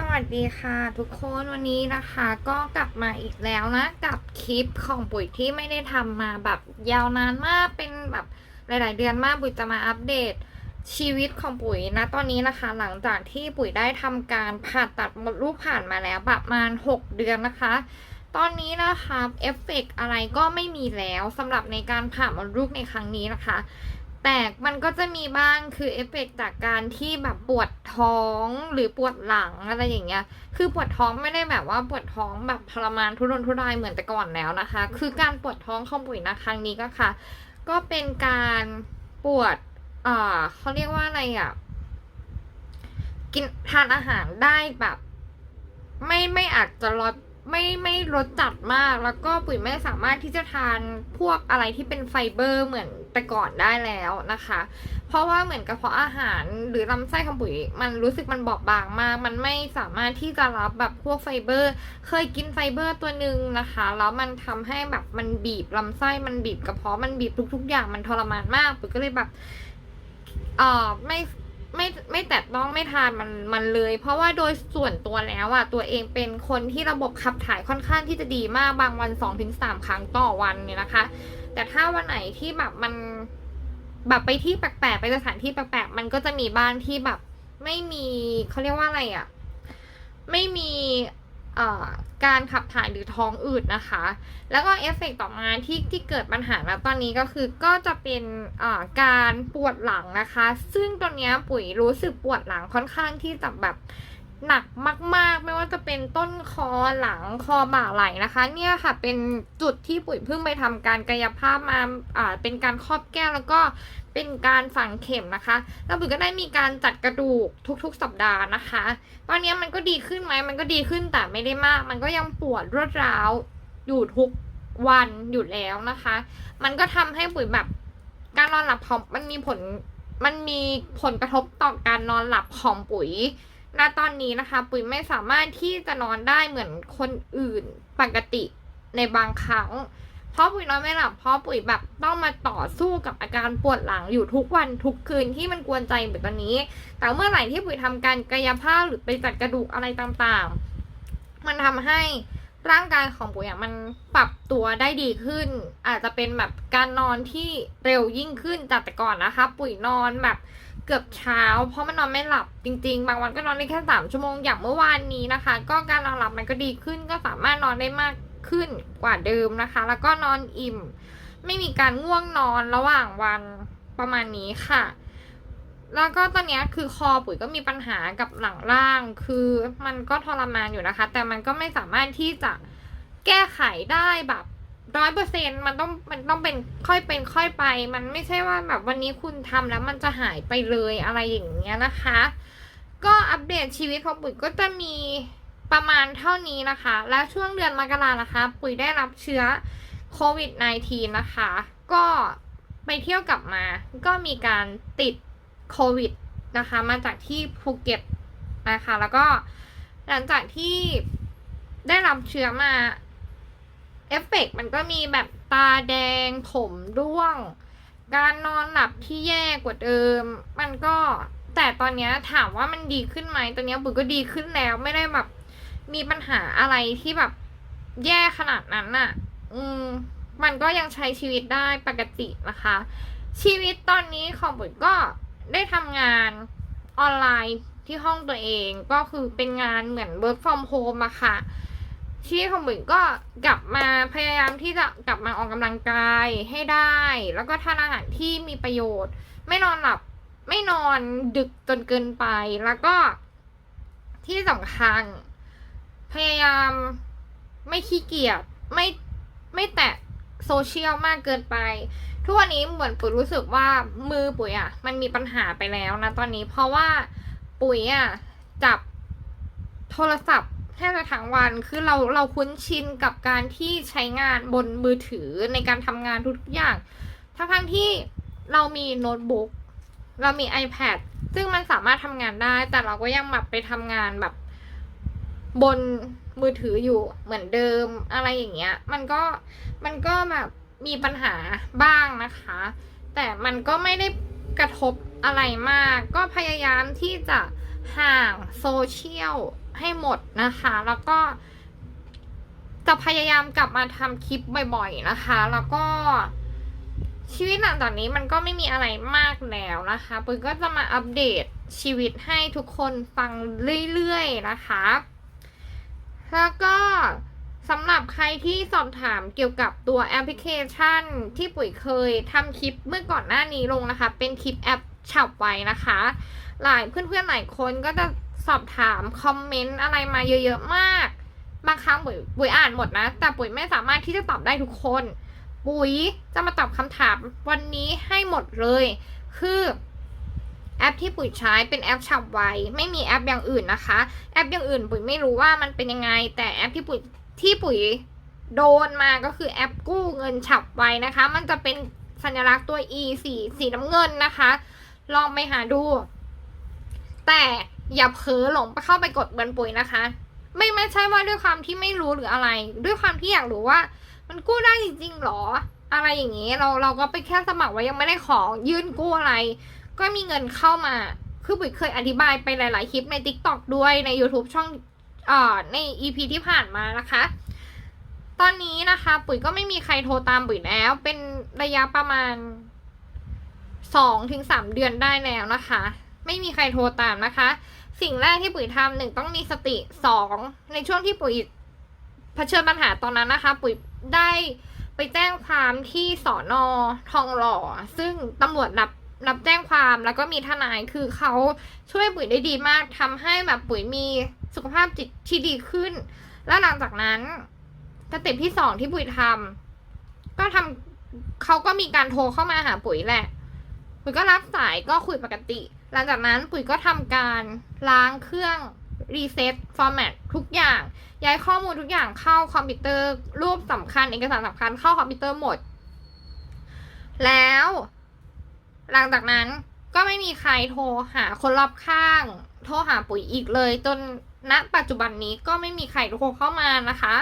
สวัสดีค่ะทุกคนวันนี้นะคะก็กลับมาอีกแล้วนะ กับคลิปของปุ๋ยที่ไม่ได้ทำมาแบบยาวนานมากเป็นแบบหลาย ๆ เดือนมากปุ๋ยจะมาอัปเดตชีวิตของปุ๋ยนะตอนนี้นะคะ หลังจากที่ปุ๋ยได้ทำการผ่าตัดมดลูกผ่านมาแล้วประมาณ 6 เดือนนะคะ ตอนนี้นะคะเอฟเฟกต์อะไรก็ไม่มีแล้วสำหรับในการผ่ามดลูกในครั้งนี้นะคะ แต่มันก็จะมีบ้างคือเอฟเฟกต์จากการที่แบบปวดท้องหรือปวดหลังอะไรอย่างเงี้ย คือปวดท้องไม่ได้แบบว่าปวดท้องแบบทรมานทุรนทุรายเหมือนแต่ก่อนแล้วนะคะ คือการปวดท้องของปุ๋ยนะครั้งนี้ก็ค่ะ ก็เป็นการปวดอ่าเขาเรียกว่าอะไรอะกินทานอาหารได้แบบ ไม่ไม่อาจจะรสไม่ไม่รสจัดมาก แล้วก็ปุ๋ยไม่สามารถที่จะทานพวกอะไรที่เป็นไฟเบอร์เหมือน แต่ก่อนได้แล้วนะคะ เพราะว่าเหมือนกระเพาะอาหารหรือลำไส้ของปุ๋ย มันรู้สึกมันบอบบางมาก มันไม่สามารถที่จะรับแบบพวกไฟเบอร์ เคยกินไฟเบอร์ตัวหนึ่งนะคะ แล้วมันทำให้แบบมันบีบลำไส้มันบีบกระเพาะมันบีบทุก ๆ อย่างมันทรมานมากปุ๋ยก็เลยแบบเออไม่ไม่ไม่แตะต้องไม่ทานมันมันเลย เพราะว่าโดยส่วนตัวแล้วอะตัวเองเป็นคนที่ระบบขับถ่ายค่อนข้างที่จะดีมากบางวันสองถึงสามครั้งต่อวันเนี่ยนะคะ แต่ถ้าวันไหนที่แบบมันแบบไปที่แปลกๆ ไปสถานที่แปลกๆ มันก็จะมีบ้างที่แบบ ไม่มีเขาเรียกว่าอะไรอะ่ะ ไม่มีเอ่อการขับถ่ายหรือท้องอืดนะคะ แล้วก็เอฟเฟกต์ต่อมาที่ที่เกิดปัญหาแล้วตอนนี้ก็คือก็จะเป็นอ่าการปวดหลังนะคะ ซึ่งตอนเนี้ยปุ๋ยรู้สึกปวดหลังค่อนข้างที่จะแบบ หนักมาก ๆ ไม่ว่าจะเป็นต้นคอหลังคอบ่าไหล่นะคะ เนี่ยค่ะเป็นจุดที่ปุ๋ยเพิ่งไปทำการกายภาพมาอ่าเป็นการครอบแก้วแล้วก็เป็นการฝังเข็มนะคะ แล้วปุ๋ยก็ได้มีการจัดกระดูกทุกๆ สัปดาห์นะคะ ตอนนี้มันก็ดีขึ้นไหมมันก็ดีขึ้นแต่ไม่ได้มาก มันก็ยังปวดรวดร้าวอยู่ทุกวันอยู่แล้วนะคะ มันก็ทำให้ปุ๋ยแบบการนอนหลับของมันมีผลมันมีผลกระทบต่อการนอนหลับของปุ๋ย ณตอนนี้นะคะ ปุ๋ยไม่สามารถที่จะนอนได้เหมือนคนอื่นปกติในบางครั้ง เพราะปุ๋ยนอนไม่หลับเพราะปุ๋ยแบบต้องมาต่อสู้กับอาการปวดหลังอยู่ทุกวันทุกคืนที่มันกวนใจเหมือนตอนนี้ แต่เมื่อไหร่ที่ปุ๋ยทำการกายภาพหรือไปจัดกระดูกอะไรต่างๆ มันทำให้ร่างกายของปุ๋ยมันปรับตัวได้ดีขึ้น อาจจะเป็นแบบการนอนที่เร็วยิ่งขึ้นจากแต่ก่อนนะคะ ปุ๋ยนอนแบบ เกือบเช้า เพราะมันนอนไม่หลับจริง ๆ บางวันก็นอนได้แค่สามชั่วโมงอย่างเมื่อวานนี้นะคะ ก็การนอนหลับมันก็ดีขึ้น ก็สามารถนอนได้มากขึ้นกว่าเดิมนะคะ แล้วก็นอนอิ่ม ไม่มีการง่วงนอนระหว่างวันประมาณนี้ค่ะ แล้วก็ตอนนี้คือคอปุ๋ยก็มีปัญหากับหลังล่าง คือมันก็ทรมานอยู่นะคะ แต่มันก็ไม่สามารถที่จะแก้ไขได้แบบ ร้อยเปอร์เซ็นมันต้องมันต้องเป็นค่อยเป็นค่อยไป มันไม่ใช่ว่าแบบวันนี้คุณทำแล้วมันจะหายไปเลยอะไรอย่างเงี้ยนะคะ ก็อัปเดตชีวิตของปุ๋ยก็จะมีประมาณเท่านี้นะคะ และช่วงเดือนมกรานะคะ ปุ๋ยได้รับเชื้อโควิด -19 นะคะ ก็ไปเที่ยวกลับมา ก็มีการติดโควิดนะคะ มาจากที่ภูเก็ตนะคะ แล้วก็หลังจากที่ได้รับเชื้อมา เอฟเฟกต์มันก็มีแบบตาแดง ผมร่วง การนอนหลับที่แย่กว่าเดิม มันก็แต่ตอนนี้ถามว่ามันดีขึ้นไหมตอนนี้ยปุ๋ยก็ดีขึ้นแล้วไม่ได้แบบมีปัญหาอะไรที่แบบแย่ขนาดนั้นน่ะ อืม มันก็ยังใช้ชีวิตได้ปกตินะคะ ชีวิตตอนนี้ของปุ๋ยก็ได้ทำงานออนไลน์ที่ห้องตัวเองก็คือเป็นงานเหมือน work from home อะค่ะ ชีวิตของบุ๋ยก็กลับมาพยายามที่จะกลับมาออกกำลังกายให้ได้ แล้วก็ทานอาหารที่มีประโยชน์ ไม่นอนหลับไม่นอนดึกจนเกินไป แล้วก็ที่สำคัญ พยายามไม่ขี้เกียจไม่ไม่แตะโซเชียลมากเกินไป ทุกวันนี้เหมือนปุ๋ยรู้สึกว่ามือปุ๋ยอะ มันมีปัญหาไปแล้วนะตอนนี้ เพราะว่าปุ๋ยอะจับโทรศัพท์ แทบจะทั้งวันคือเราเราคุ้นชินกับการที่ใช้งานบนมือถือในการทำงานทุกๆอย่าง ทั้งทั้งที่เรามีโน้ตบุ๊กเรามี iPad ซึ่งมันสามารถทำงานได้ แต่เราก็ยังแบบไปทำงานแบบ บนมือถืออยู่เหมือนเดิมอะไรอย่างเงี้ย มันก็มันก็แบบมีปัญหาบ้างนะคะ แต่มันก็ไม่ได้กระทบอะไรมาก ก็พยายามที่จะห่างโซเชียล ให้หมดนะคะ แล้วก็ จะพยายามกลับมาทำคลิปบ่อยๆนะคะ แล้วก็ชีวิตหลังจากนี้มันก็ไม่มีอะไรมากแล้วนะคะปุ้ยก็จะมาอัปเดตชีวิตให้ทุกคนฟังเรื่อยๆนะคะ แล้วก็สำหรับใครที่สอบถามเกี่ยวกับตัวแอปพลิเคชัน ที่ปุ๋ยเคยทำคลิปเมื่อก่อนหน้านี้ลงนะคะ เป็นคลิปแอปฉับไวนะคะ หลายเพื่อนๆหลายคนก็จะ สอบถามคอมเมนต์อะไรมาเยอะๆมาก บางครั้งปุ๋ยปุ๋ยอ่านหมดนะ แต่ปุ๋ยไม่สามารถที่จะตอบได้ทุกคน ปุ๋ยจะมาตอบคำถามวันนี้ให้หมดเลย คือแอปที่ปุ๋ยใช้เป็นแอปฉับไว ไม่มีแอปอย่างอื่นนะคะ แอปอย่างอื่น ปุ๋ยไม่รู้ว่ามันเป็นยังไง แต่แอปที่ปุ๋ยที่ปุ๋ยโดนมาก็คือแอปกู้เงินฉับไวนะคะ มันจะเป็นสัญลักษณ์ตัว e สีสีน้ำเงินนะคะ ลองไปหาดู แต่ อย่าเผลอหลงไปเข้าไปกดเงินปุ๋ยนะคะ ไม่ไม่ใช่ว่าด้วยความที่ไม่รู้หรืออะไร ด้วยความที่อยากรู้ว่า มันกู้ได้จริงๆหรอ อะไรอย่างนี้เราเราก็ไปแค่สมัครไว้ยังไม่ได้ของยื่นกู้อะไร ก็มีเงินเข้ามาคือปุ๋ยเคยอธิบายไปหลาย ๆ คลิปใน t ิ k t o k ด้วยใน YouTube ช่องเอ่อใน EP ที่ผ่านมานะคะ ตอนนี้นะคะ ปุ๋ยก็ไม่มีใครโทรตามปุ๋ยแล้ว เป็นระยะประมาณสองถึงสามเดือนได้แล้วนะคะ ไม่มีใครโทรตามนะคะ สิ่งแรกที่ปุ๋ยทำหนึ่งต้องมีสติสองในช่วงที่ปุ๋ยเผชิญปัญหาตอนนั้นนะคะ ปุ๋ยได้ไปแจ้งความที่สอนอทองหล่อ ซึ่งตำรวจรับรับแจ้งความแล้วก็มีทนายคือเขาช่วยปุ๋ยได้ดีมากทำให้แบบปุ๋ยมีสุขภาพจิตที่ดีขึ้น แล้วหลังจากนั้นสเต็ปที่สองที่ปุ๋ยทำก็ทำเขาก็มีการโทรเข้ามาหาปุ๋ยแหละ ปุ๋ยก็รับสายก็คุยปกติ หลังจากนั้นปุ๋ยก็ทำการล้างเครื่องรีเซ็ตฟอร์แมตทุกอย่าง ย้ายข้อมูลทุกอย่างเข้าคอมพิวเตอร์ รูปสำคัญเอกสารสำคัญเข้าคอมพิวเตอร์หมด แล้ว หลังจากนั้นก็ไม่มีใครโทรหาคนรอบข้าง โทรหาปุ๋ยอีกเลย จนณปัจจุบันนี้ก็ไม่มีใครโทรเข้ามานะคะ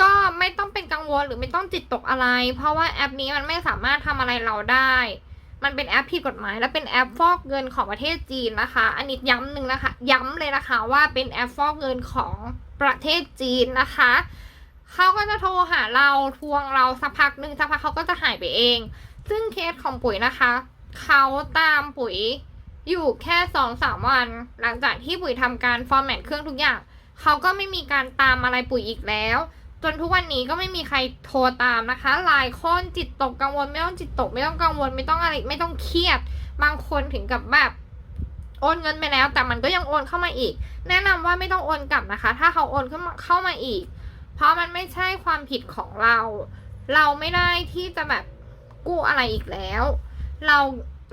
ก็ไม่ต้องเป็นกังวลหรือไม่ต้องจิตตกอะไร เพราะว่าแอปนี้มันไม่สามารถทำอะไรเราได้ มันเป็นแอปผิดกฎหมาย และเป็นแอปฟอกเงินของประเทศจีนนะคะ อันนี้ย้ำหนึ่งนะคะ ย้ำเลยนะคะว่าเป็นแอปฟอกเงินของประเทศจีนนะคะเขาก็จะโทรหาเราทวงเราสักพักหนึ่งสักพักเขาก็จะหายไปเอง ซึ่งเคสของปุ๋ยนะคะเขาตามปุ๋ยอยู่แค่สองสามวัน หลังจากที่ปุ๋ยทำการฟอร์แมตเครื่องทุกอย่างเขาก็ไม่มีการตามอะไรปุ๋ยอีกแล้ว จนทุกวันนี้ก็ไม่มีใครโทรตามนะคะหลายคนจิตตกกังวลไม่ต้องจิตตก ไม่ต้องกังวลไม่ต้องอะไรไม่ต้องเครียด บางคนถึงกับแบบโอนเงินไปแล้ว แต่มันก็ยังโอนเข้ามาอีก แนะนำว่าไม่ต้องโอนกลับนะคะ ถ้าเขาโอนเข้ามาเข้ามาอีก เพราะมันไม่ใช่ความผิดของเรา เราไม่ได้ที่จะแบบกู้อะไรอีกแล้ว เรา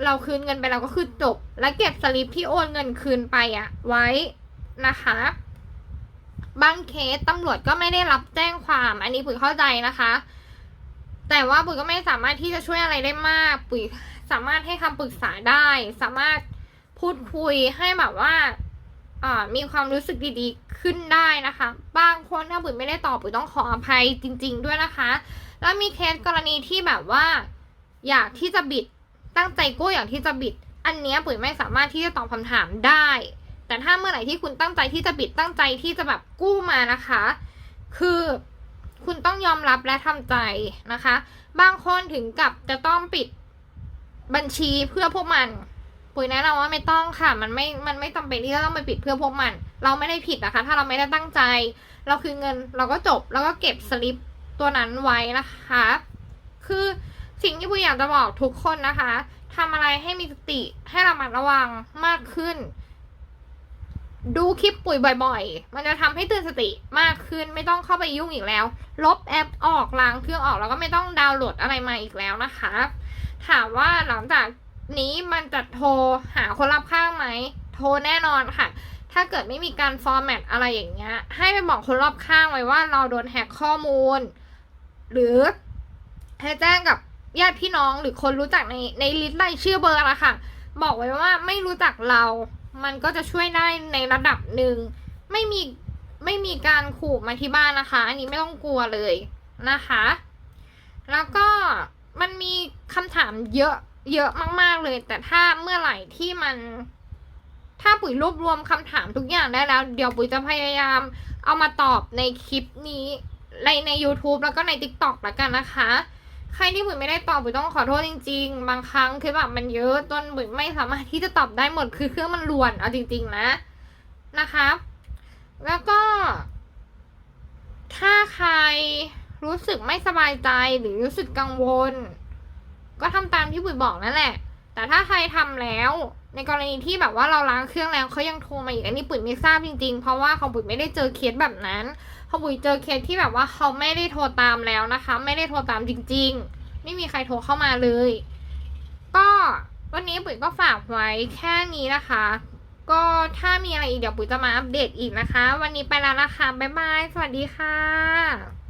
เราคืนเงินไปเราก็คือจบ และเก็บสลิปที่โอนเงินคืนไปอะไว้นะคะ บางเคสตำรวจก็ไม่ได้รับแจ้งความ อันนี้ปุ๋ยเข้าใจนะคะ แต่ว่าปุ๋ยก็ไม่สามารถที่จะช่วยอะไรได้มาก ปุ๋ยสามารถให้คำปรึกษาได้ สามารถพูดคุยให้แบบว่าอ่ามีความรู้สึกดีๆขึ้นได้นะคะ บางคนถ้าปุ๋ยไม่ได้ตอบปุ๋ยต้องขออภัยจริง ๆ ด้วยนะคะ แล้วมีเคสกรณีที่แบบว่า อยากที่จะบิดตั้งใจกู้อยากที่จะบิด อันเนี้ยปุ๋ยไม่สามารถที่จะตอบคำถามได้ แต่ถ้าเมื่อไหร่ที่คุณตั้งใจที่จะบิดตั้งใจที่จะแบบกู้มานะคะ คือคุณต้องยอมรับและทำใจนะคะ บางคนถึงกับจะต้องปิดบัญชีเพื่อพวกมันปุ๋ยแนะนำว่าไม่ต้องค่ะ มันไม่ มันไม่จำเป็นที่จะต้องไปปิดเพื่อพวกมัน เราไม่ได้ผิดนะคะ ถ้าเราไม่ได้ตั้งใจ เราคือเงินเราก็จบ แล้วก็เก็บสลิปตัวนั้นไว้นะคะ คือสิ่งที่ปุ๋ยอยากจะบอกทุกคนนะคะทำอะไรให้มีสติ ให้ระมัดระวังมากขึ้น ดูคลิปปุ๋ยบ่อยๆ มันจะทำให้ตื่นสติมากขึ้นไม่ต้องเข้าไปยุ่งอีกแล้ว ลบแอปออกล้างเครื่องออกแล้วก็ไม่ต้องดาวน์โหลดอะไรมาอีกแล้วนะคะ ถามว่าหลังจากนี้มันจะโทรหาคนรับข้างไหม โทรแน่นอนค่ะ ถ้าเกิดไม่มีการฟอร์แมตอะไรอย่างเงี้ย ให้ไปบอกคนรอบข้างไว้ว่าเราโดนแฮกข้อมูล หรือให้แจ้งกับญาติพี่น้องหรือคนรู้จักในในลิสต์รายชื่อเบอร์ละค่ะ บอกไว้ว่าไม่รู้จักเรา มันก็จะช่วยได้ในระดับหนึ่งไม่มีไม่มีการขู่มาที่บ้านนะคะ อันนี้ไม่ต้องกลัวเลยนะคะ แล้วก็มันมีคำถามเยอะเยอะมาก ๆเลย แต่ถ้าเมื่อไหร่ที่มันถ้าปุ๋ยรวบรวมคำถามทุกอย่างได้แล้ว เดี๋ยวปุ๋ยจะพยายามเอามาตอบในคลิปนี้ในใน YouTube แล้วก็ใน TikTok แล้วกันนะคะ ใครที่บุ๋ยไม่ได้ตอบบุ๋ยต้องขอโทษจริง ๆ บางครั้งคือแบบมันเยอะจนบุ๋ยไม่สามารถที่จะตอบได้หมดคือเครื่องมันรวนเอาจริง ๆ นะนะคะแล้วก็ ถ้าใครรู้สึกไม่สบายใจหรือรู้สึกกังวล ก็ทำตามที่บุ๋ยบอกนั่นแหละ แต่ถ้าใครทำแล้ว ในกรณีที่แบบว่าเราล้างเครื่องแล้วเขายังโทรมาอีกอันนี้ปุ๋ยไม่ทราบจริงๆ เพราะว่าของปุ๋ยไม่ได้เจอเคสแบบนั้นของปุ๋ยเจอเคสที่แบบว่าเขาไม่ได้โทรตามแล้วนะคะ ไม่ได้โทรตามจริง ๆ ไม่มีใครโทรเข้ามาเลย ก็วันนี้ปุ๋ยก็ฝากไว้แค่นี้นะคะ ก็ถ้ามีอะไรอีกเดี๋ยวปุ๋ยจะมาอัปเดตอีกนะคะ วันนี้ไปแล้วนะคะบ๊ายบายสวัสดีค่ะ